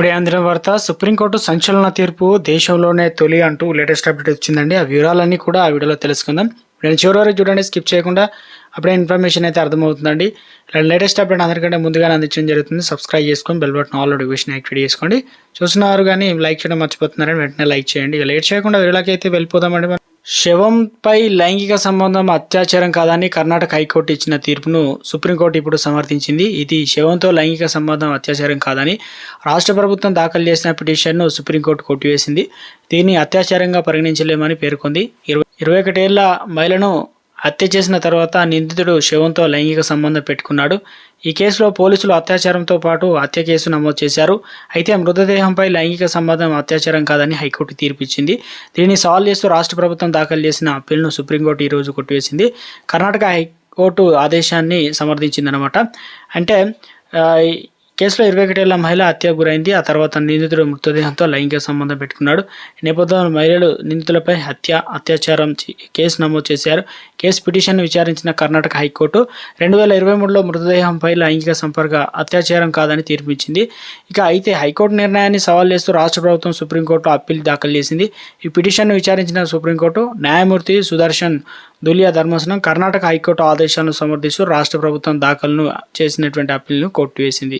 ఇప్పుడే అందిన వార్త సుప్రీంకోర్టు సంచలన తీర్పు దేశంలోనే తొలి అంటూ లేటెస్ట్ అప్డేట్ వచ్చిందండి. ఆ వివరాలన్నీ కూడా ఆ వీడియోలో తెలుసుకుందాం. నేను చివరి వరకు చూడండి స్కిప్ చేయకుండా అప్పుడే ఇన్ఫర్మేషన్ అయితే అర్థమవుతుందండి. ఇలా లేటెస్ట్ అప్డేట్ అందరికంటే ముందుగానే అందించడం జరుగుతుంది. సబ్స్క్రైబ్ చేసుకొని bell button all notification activate చేసుకోండి. చూస్తున్నారు కానీ లైక్ చేయడం మర్చిపోతున్నారని వెంటనే లైక్ చేయండి. ఇక లేట్ చేయకుండా వీళ్ళకి అయితే వెళ్ళిపోదామండి శవంపై లైంగిక సంబంధం అత్యాచారం కాదని కర్ణాటక హైకోర్టు ఇచ్చిన తీర్పును సుప్రీంకోర్టు ఇప్పుడు సమర్థించింది. ఇది శవంతో లైంగిక సంబంధం అత్యాచారం కాదని రాష్ట్ర ప్రభుత్వం దాఖలు చేసిన పిటిషన్ను సుప్రీంకోర్టు కొట్టివేసింది. దీన్ని అత్యాచారంగా పరిగణించలేమని పేర్కొంది. ఇరవై ఇరవై ఒకటేళ్ళ మహిళను హత్య చేసిన తర్వాత నిందితుడు శవంతో లైంగిక సంబంధం పెట్టుకున్నాడు. ఈ కేసులో పోలీసులు అత్యాచారంతో పాటు హత్య కేసు నమోదు చేశారు. అయితే మృతదేహంపై లైంగిక సంబంధం అత్యాచారం కాదని హైకోర్టు తీర్పిచ్చింది. దీన్ని సాల్వ్ చేస్తూ రాష్ట్ర ప్రభుత్వం దాఖలు చేసిన అప్పీల్ను సుప్రీంకోర్టు ఈరోజు కొట్టివేసింది. కర్ణాటక హైకోర్టు ఆదేశాన్ని సమర్థించిందనమాట అంటే కేసులో ఇరవై ఒకటేళ్ళ మహిళ హత్య గురైంది. ఆ తర్వాత నిందితుడు మృతదేహంతో లైంగిక సంబంధం పెట్టుకున్నాడు. ఈ నేపథ్యంలో మహిళలు నిందితులపై హత్య అత్యాచారం కేసు నమోదు చేశారు. కేసు పిటిషన్ విచారించిన కర్ణాటక హైకోర్టు రెండు వేల ఇరవై మూడులో మృతదేహంపై లైంగిక సంపర్క అత్యాచారం కాదని తీర్పిచ్చింది ఇక అయితే హైకోర్టు నిర్ణయాన్ని సవాల్ చేస్తూ రాష్ట్ర ప్రభుత్వం సుప్రీంకోర్టులో అప్పీల్ దాఖలు చేసింది. ఈ పిటిషన్ను విచారించిన సుప్రీంకోర్టు న్యాయమూర్తి సుదర్శన్ దులియా ధర్మాసనం కర్ణాటక హైకోర్టు ఆదేశాలను సమర్థిస్తూ రాష్ట్ర ప్రభుత్వం దాఖలు చేసినటువంటి అప్పీల్ను కొట్టివేసింది